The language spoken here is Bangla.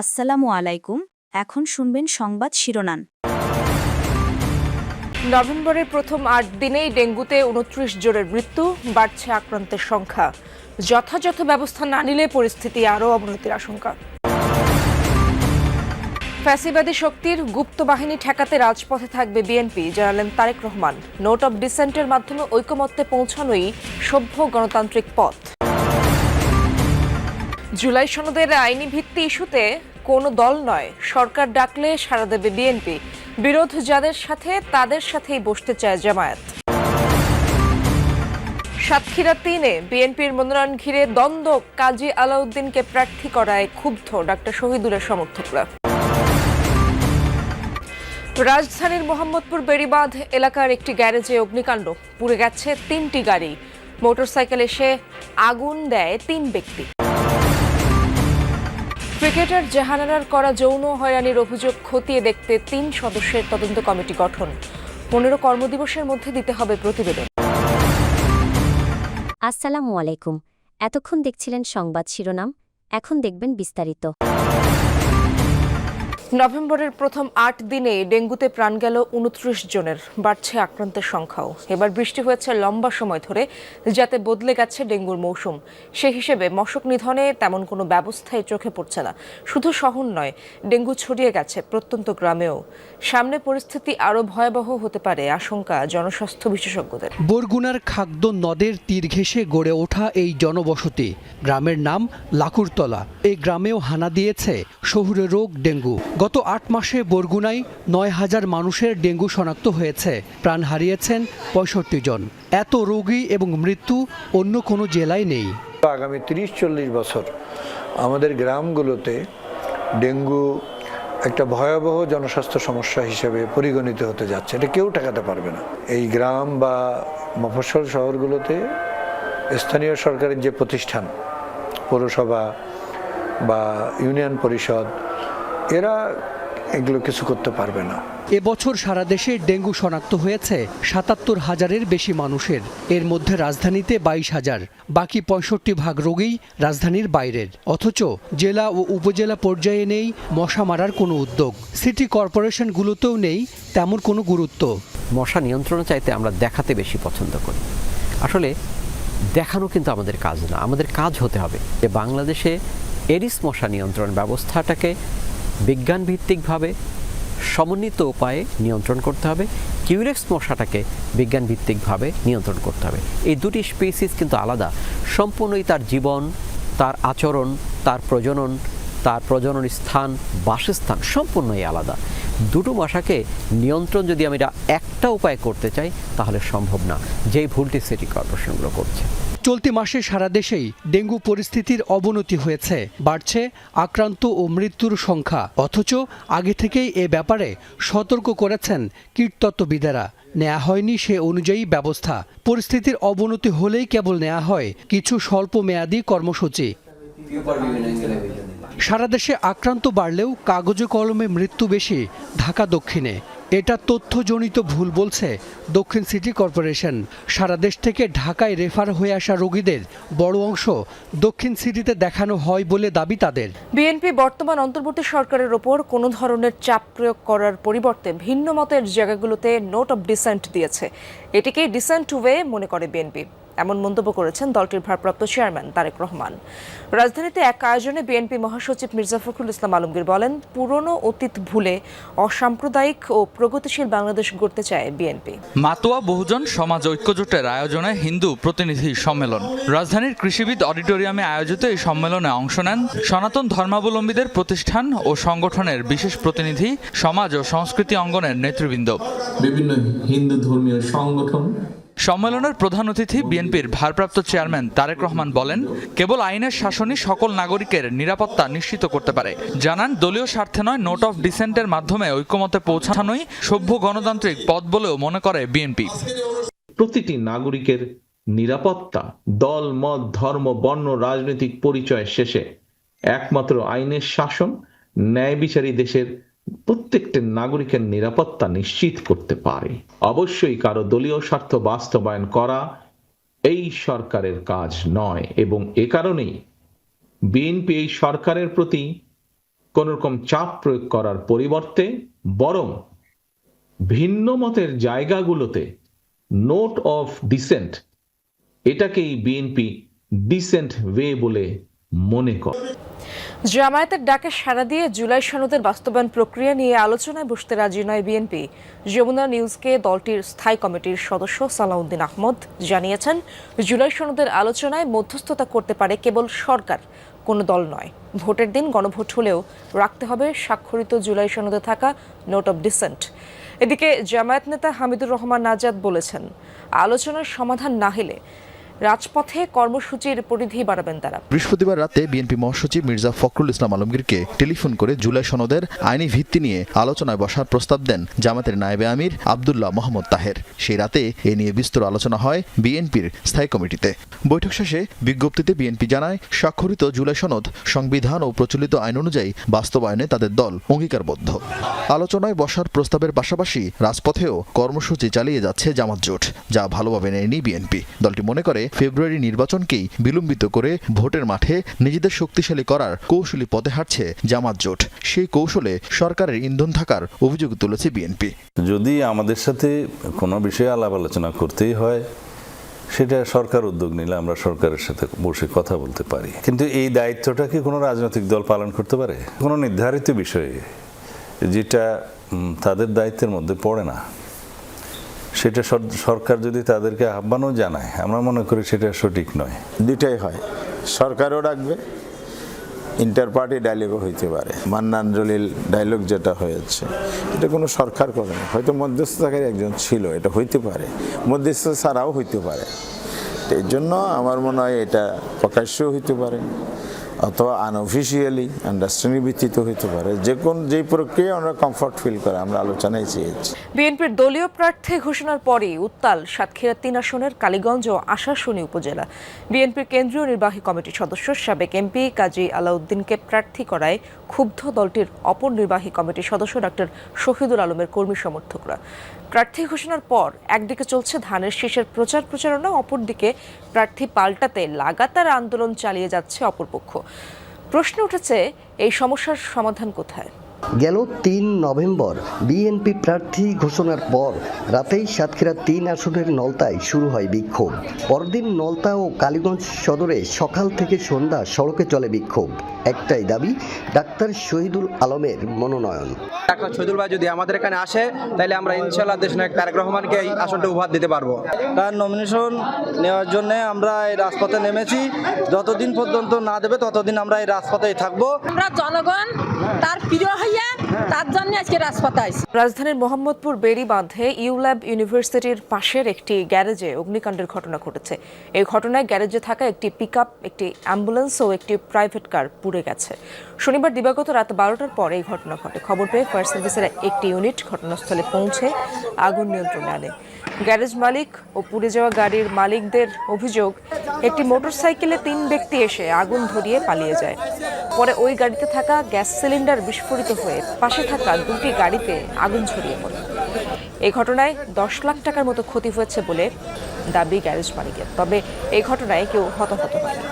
আসসালামু আলাইকুম, এখন শুনবেন সংবাদ শিরোনাম। নভেম্বরের প্রথম আট দিনেই ডেঙ্গুতে উনত্রিশ জনের মৃত্যু, বাড়ছে আক্রান্তের সংখ্যা। যথাযথ ব্যবস্থা না নিলে পরিস্থিতি আরও অবনতির আশঙ্কা। ফ্যাসিবাদী শক্তির গুপ্ত বাহিনী ঠেকাতে রাজপথে থাকবে বিএনপি, জানালেন তারেক রহমান। নোট অব ডিসেন্টের মাধ্যমে ঐকমত্যে পৌঁছানোই সভ্য গণতান্ত্রিক পথ। জুলাই সনদের আইনি ভিত্তি ইস্যুতে কোনো দল নয়, সরকার ডাকলে সাড়া দেবে বিএনপি। বিরোধ যাদের সাথে, তাদের সাথেই বসতে চায় জামায়াত। সাতক্ষীরা তিনে বিএনপির মনোনয়ন ঘিরে দ্বন্দ্ব, কাজী আলাউদ্দিনকে প্রার্থী করায় ক্ষুব্ধ ডাক্তার শহীদুলের সমর্থকরা। রাজধানীর মোহাম্মদপুর বেড়িবাঁধ এলাকার একটি গ্যারেজে অগ্নিকাণ্ড, পুড়ে গেছে তিনটি গাড়ি। মোটরসাইকেল এসে আগুন দেয় তিন ব্যক্তি। ক্রিকেটার জাহানারার করা যৌন হয়রানির অভিযোগ খতিয়ে দেখতে তিন সদস্যের তদন্ত কমিটি গঠন। পনেরো কর্মদিবসের মধ্যে দিতে হবে প্রতিবেদন। আসসালামু আলাইকুম। এতক্ষণ দেখছিলেন সংবাদ শিরোনাম, এখন দেখবেন বিস্তারিত। নভেম্বরের প্রথম আট দিনে ডেঙ্গুতে প্রাণ গেল উনত্রিশ জনের, বাড়ছে আক্রান্তের সংখ্যাও। এবার বৃষ্টি হয়েছে লম্বা সময় ধরে, যাতে বদলে গেছে ডেঙ্গুর মৌসুম। সে হিসেবে মশক নিধনে তেমন কোনো ব্যবস্থাই চোখে পড়ছে না। শুধু শহর নয়, ডেঙ্গু ছড়িয়ে গেছে প্রত্যন্ত গ্রামেও। সামনে পরিস্থিতি আরও ভয়াবহ হতে পারে, আশঙ্কা জনস্বাস্থ্য বিশেষজ্ঞদের। বরগুনার খাদ্য নদের তীর ঘেঁষে গড়ে ওঠা এই জনবসতি, গ্রামের নাম লাকুরতলা। এই গ্রামেও হানা দিয়েছে শহুরে রোগ ডেঙ্গু। গত আট মাসে বরগুনায় নয় হাজার মানুষের ডেঙ্গু শনাক্ত হয়েছে। প্রাণ হারিয়েছেন পঁয়ষট্টি জন। এত রোগী এবং মৃত্যু অন্য কোনো জেলায় নেই। আগামী তিরিশ চল্লিশ বছর আমাদের গ্রামগুলোতে ডেঙ্গু একটা ভয়াবহ জনস্বাস্থ্য সমস্যা হিসেবে পরিগণিত হতে যাচ্ছে। এটা কেউ ঠেকাতে পারবে না। এই গ্রাম বা মফস্বল শহরগুলোতে স্থানীয় সরকারের যে প্রতিষ্ঠান, পৌরসভা বা ইউনিয়ন পরিষদ এরা এগুলো কিছু করতে পারবে না। এবছর সারা দেশে ডেঙ্গু শনাক্ত হয়েছে সাতাত্তর হাজারের বেশি মানুষের। এর মধ্যে রাজধানীতে বাইশ হাজার বাকি পঁয়ষট্টি ভাগ রোগী রাজধানীর বাইরের। অথচ জেলা ও উপজেলা পর্যায়ে নেই মশা মারার কোনো উদ্যোগ। সিটি কর্পোরেশনগুলোতেও নেই তেমন কোনো গুরুত্ব। মশা নিয়ন্ত্রণে চাইতে আমরা দেখাতে বেশি পছন্দ করি। আসলে দেখানো কিন্তু আমাদের কাজ না আমাদের কাজ হতে হবে যে বাংলাদেশে এরিস মশা নিয়ন্ত্রণ ব্যবস্থাটাকে বিজ্ঞান ভিত্তিকভাবে সমন্বিত উপায়ে নিয়ন্ত্রণ করতে হবে। কিউরেক্স মশাটাকে বিজ্ঞান ভিত্তিকভাবে নিয়ন্ত্রণ করতে হবে। এই দুটি স্পিসিস কিন্তু আলাদা। সম্পূর্ণই তার জীবন, তার আচরণ, তার প্রজনন তার প্রজনন স্থান, বাসস্থান সম্পূর্ণই আলাদা। দুটো মশাকে নিয়ন্ত্রণ যদি আমি একটা উপায় করতে চাই, তাহলে সম্ভব না। যেই ভুলটি সিটি কর্পোরেশনগুলো করছে। চলতি মাসে সারা দেশেই ডেঙ্গু পরিস্থিতির অবনতি হয়েছে। বাড়ছে আক্রান্ত ও মৃত্যুর সংখ্যা। অথচ আগে থেকেই এ ব্যাপারে সতর্ক করেছেন কীটতত্ত্ববিদেরা। নেওয়া হয়নি সে অনুযায়ী ব্যবস্থা। পরিস্থিতির অবনতি হলেই কেবল নেওয়া হয় কিছু স্বল্প মেয়াদী কর্মসূচি সারা দেশে আক্রান্ত বাড়লেও কাগজে কলমে মৃত্যু বেশি ঢাকা দক্ষিণে। এটা তথ্যজনিত ভুল বলছে দক্ষিণ সিটি কর্পোরেশন। সারা দেশ থেকে ঢাকায় রেফার হয়ে আসা রোগীদের বড় অংশ দক্ষিণ সিটিতে দেখানো হয় বলে দাবি তাদের। বিএনপি বর্তমান অন্তর্বর্তী সরকারের ওপর কোনো ধরনের চাপ প্রয়োগ করার পরিবর্তে ভিন্ন মতের জায়গাগুলোতে নোট অব ডিসেন্ট দিয়েছে। এটিকে ডিসেন্ট ওয়ে মনে করে বিএনপি। এমন মন্তব্য করেছেন দলটির ভারপ্রাপ্ত চেয়ারম্যান তারেক রহমান। রাজধানীতে এক আয়োজনে বিএনপি মহাসচিব মির্জা ফখরুল ইসলাম আলমগীর বলেন পুরনো অতীত ভুলে অসাম্প্রদায়িক ও প্রগতিশীল বাংলাদেশ গড়তে চায় বিএনপি। মাতোয়া বহুজন সমাজ ঐক্যজোটের আয়োজনে হিন্দু প্রতিনিধি সম্মেলন। রাজধানীর কৃষিবিদ অডিটোরিয়ামে আয়োজিত এই সম্মেলনে অংশ নেন সনাতন ধর্মাবলম্বীদের প্রতিষ্ঠান ও সংগঠনের বিশেষ প্রতিনিধি সমাজ ও সংস্কৃতি অঙ্গনের নেতৃবৃন্দ। বিভিন্ন হিন্দু ধর্মীয় সংগঠন সম্মেলনের প্রধান অতিথি বিএনপির ভারপ্রাপ্ত চেয়ারম্যান তারেক রহমান বলেন, কেবল আইনের শাসনই সকল নাগরিকের নিরাপত্তা নিশ্চিত করতে পারে। জানান, দলীয় স্বার্থে নয়, নোট অফ ডিসেন্টের মাধ্যমে ঐক্যমতে পৌঁছানোই সভ্য গণতান্ত্রিক পথ বলেও মনে করে বিএনপি। প্রতিটি নাগরিকের নিরাপত্তা, দল, মত, ধর্ম, বর্ণ, রাজনৈতিক পরিচয় শেষে একমাত্র আইনের শাসন ন্যায় বিচারী দেশের প্রত্যেকটা নাগরিকের নিরাপত্তা নিশ্চিত করতে পারে। অবশ্যই কারও দলীয় স্বার্থ বাস্তবায়ন করা এই সরকারের কাজ নয় এবং এ কারণেই বিএনপি এই সরকারের প্রতি কোন রকম চাপ প্রয়োগ করার পরিবর্তে বরং ভিন্ন মতের জায়গাগুলোতে নোট অফ ডিসেন্ট এটাকেই বিএনপি ডিসেন্ট ওয়ে বলে মনে করে। জামায়াতের ডাকে সাড়া দিয়ে জুলাই সনদের বাস্তবায়ন প্রক্রিয়া নিয়ে আলোচনায় বসতে রাজি নয় বিএনপি। যমুনা নিউজকে দলটির স্থায়ী কমিটির সদস্য সালাউদ্দিন আহমদ জানিয়েছেন, জুলাই সনদের আলোচনায় মধ্যস্থতা করতে পারে কেবল সরকার, কোনো দল নয়। ভোটের দিন গণভোট হলেও রাখতে হবে স্বাক্ষরিত জুলাই সনদে থাকা নোট অব ডিসেন্ট। এদিকে জামায়াত নেতা হামিদুর রহমান নাজাদ বলেছেন, আলোচনার সমাধান না হলে রাজপথে কর্মসূচির পরিধি বাড়াবেন তারা। বৃহস্পতিবার রাতে বিএনপি মহাসচিব মির্জা ফখরুল ইসলাম আলমগীরকে টেলিফোন করে জুলাই সনদের আইনি ভিত্তি নিয়ে আলোচনায় বসার প্রস্তাব দেন জামাতের নায়েবে আমির আবদুল্লাহ মোহাম্মদ তাহের। সেই রাতে এ নিয়ে বিস্তর আলোচনা হয় বিএনপির স্থায়ী কমিটিতে। বৈঠক শেষে বিজ্ঞপ্তিতে বিএনপি জানায়, স্বাক্ষরিত জুলাই সনদ সংবিধান ও প্রচলিত আইন অনুযায়ী বাস্তবায়নে তাদের দল অঙ্গীকারবদ্ধ। আলোচনায় বসার প্রস্তাবের পাশাপাশি রাজপথেও কর্মসূচি চালিয়ে যাচ্ছে জামাত জোট, যা ভালোভাবে নেয়নি বিএনপি। দলটি মনে করে ফেব্রুয়ারি নির্বাচনকেই বিলম্বিত করে ভোটের মাঠে নিজেদের শক্তিশালী করার কৌশলী পথে হাঁটছে জামাত জোট। সেই কৌশলে সরকারের ইন্ধন থাকার অভিযোগ তুলেছে বিএনপি। যদি আমাদের সাথে কোনো বিষয়ে আলাপ আলোচনা করতেই হয়, সেটা সরকার উদ্যোগ নিলে আমরা সরকারের সাথে বসে কথা বলতে পারি। কিন্তু এই দায়িত্বটা কি কোনো রাজনৈতিক দল পালন করতে পারে? কোনো নির্ধারিত বিষয়ে যেটা তাদের দায়িত্বের মধ্যে পড়ে না। সেটা সরকার যদি তাদেরকে আহ্বানও জানায়, আমরা মনে করি সেটা সঠিক নয়। দুইটাই হয়। সরকারও ডাকবে ইন্টার পার্টি ডায়লগও হইতে পারে। মান্নান জলিল ডায়লগ যেটা হয়েছে, এটা কোনো সরকার করে না। হয়তো মধ্যস্থতাকারী একজন ছিল, এটা হইতে পারে। মধ্যস্থ ছাড়াও হইতে পারে। এই জন্য আমার মনে হয় এটা প্রকাশ্যও হইতে পারে। অথবা আনঅফিসিয়ালি আন্ডারস্ট্যান্ডিং ভিত্তিতে হইতে পারে, যে কোন যেই প্রক্রিয়া আমরা কমফর্ট ফিল করে, আমরা আলোচনায় চেয়েছি। বিএনপির দলীয় প্রার্থী ঘোষণার পরই উত্তাল সাতক্ষীরা তিন আসনের কালীগঞ্জ ও আশাশুনি উপজেলা। বিএনপির কেন্দ্রীয় নির্বাহী কমিটির সদস্য, সাবেক এমপি কাজী আলাউদ্দিনকে প্রার্থী করায় ক্ষুব্ধ দলটির অপর নির্বাহী কমিটির সদস্য ডক্টর শহীদুল আলমের কর্মী সমর্থকরা। প্রার্থী ঘোষণার পর একদিকে চলছে ধানের শীষের প্রচার প্রচারণা, অপরদিকে প্রার্থী পাল্টাতে লাগাতার আন্দোলন চালিয়ে যাচ্ছে অপরপক্ষ। প্রশ্ন উঠেছে, এই সমস্যার সমাধান কোথায়? গেল তিন নভেম্বর। বিএনপি প্রার্থী ঘোষণার পর রাতেই সাতক্ষীরা তিন আসনের নলতায় শুরু হয় বিক্ষোভ। পরদিন নলতা ও কালীগঞ্জ সদরে সকাল থেকে সন্ধ্যা সড়কে চলে বিক্ষোভ। একটাই দাবি ডাক্তার শহীদুল আলমের মনোনয়ন। ডাক্তার শহীদুল ভাই যদি আমাদের এখানে আসে তাহলে আমরা ইনশাল্লাহ দেশ নায়ক তারেক রহমানকে এই আসনটা উপহার দিতে পারব। তার নমিনেশন নেওয়ার জন্য আমরা এই রাজপথে নেমেছি। যতদিন পর্যন্ত না দেবে ততদিন আমরা এই রাজপথেই থাকব। আমরা জনগণ তার প্রিয় তার আজকে রাজধানীর মোহাম্মদপুর বেরি বাঁধে ইউল্যাব ইউনিভার্সিটির পাশের একটি গ্যারেজে অগ্নিকাণ্ডের ঘটনা ঘটেছে। এই ঘটনায় গ্যারেজে থাকা একটি পিকআপ, একটি অ্যাম্বুলেন্স ও একটি প্রাইভেট কার পুড়ে গেছে। শনিবার দিবাগত রাত বারোটার পর এই ঘটনা ঘটে। খবর পেয়ে ফায়ার সার্ভিসের একটি ইউনিট ঘটনাস্থলে পৌঁছে আগুন নিয়ন্ত্রণে আনে। গ্যারেজ মালিক ও পুড়ে যাওয়া গাড়ির মালিকদের অভিযোগ, একটি মোটরসাইকেলে তিন ব্যক্তি এসে আগুন ধরিয়ে পালিয়ে যায়। পরে ওই গাড়িতে থাকা গ্যাস সিলিন্ডার বিস্ফোরিত হয়ে পাশে থাকা দুটি গাড়িতে আগুন ছড়িয়ে পড়ে। এই ঘটনায় দশ লাখ টাকার মতো ক্ষতি হয়েছে বলে দাবি গ্যারেজ মালিকের। তবে এই ঘটনায় কেউ হতাহত হয়নি।